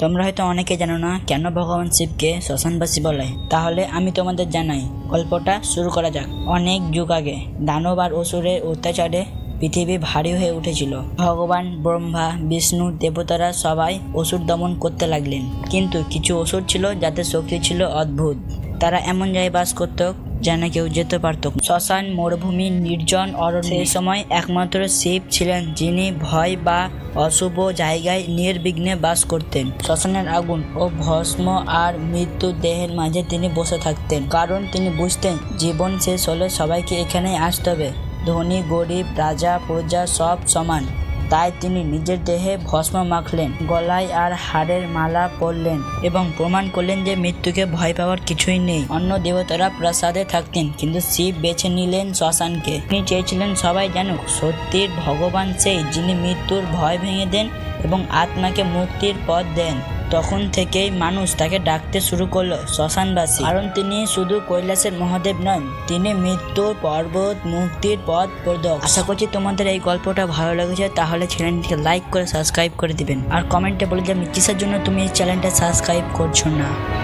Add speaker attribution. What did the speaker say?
Speaker 1: তোমরা হয়তো অনেকে জানো না কেন ভগবান শিবকে শ্মশানবাসী বলে? তাহলে আমি তোমাদের জানাই, গল্পটা শুরু করা যাক। অনেক যুগ আগে দানব আর অসুরের অত্যাচারে পৃথিবী ভারী হয়ে উঠেছিল। ভগবান, ব্রহ্মা, বিষ্ণু, দেবতারা সবাই অসুর দমন করতে লাগলেন। কিন্তু কিছু অসুর ছিল যাদের শক্তি ছিল অদ্ভুত। তারা এমন জায়গায় বাস করত যেন কেউ যেতে পারত। শ্মশান, মরুভূমি, নির্জন অরণ্য। সেই সময় একমাত্র শিব ছিলেন, যিনি ভয় বা অশুভ জায়গায় নির্বিঘ্নে বাস করতেন। শ্মশানের আগুন ও ভস্ম আর মৃত্যু দেহের মাঝে তিনি বসে থাকতেন। কারণ তিনি বুঝতেন, জীবন শেষ হলে সবাইকে এখানেই আসতে হবে। ধনী, গরিব, রাজা, প্রজা সব সমান। তাই তিনি নিজের দেহে ভস্ম মাখলেন, গলায় আর হাড়ের মালা পরলেন এবং প্রমাণ করলেন যে মৃত্যুকে ভয় পাওয়ার কিছুই নেই। অন্য দেবতারা প্রাসাদে থাকতেন, কিন্তু শিব বেছে নিলেন শ্মশানকে। তিনি চেয়েছিলেন সবাই জানুক সত্যির ভগবান সেই, যিনি মৃত্যুর ভয় ভেঙে দেন এবং আত্মাকে মুক্তির পথ দেন। তখন থেকেই মানুষ তাকে ডাকতে শুরু করল, শ্মশানবাসী। কারণ তিনি শুধু কৈলাসের মহাদেব নন, তিনি মৃত্যু, পর্বত, মুক্তির পথ প্রদক। আশা করছি তোমাদের এই গল্পটা ভালো লেগেছে, তাহলে চ্যানেলটিকে লাইক করে সাবস্ক্রাইব করে দিবেন। আর কমেন্টে বলে যে কিসের জন্য তুমি এই চ্যানেলটা সাবস্ক্রাইব করছ না?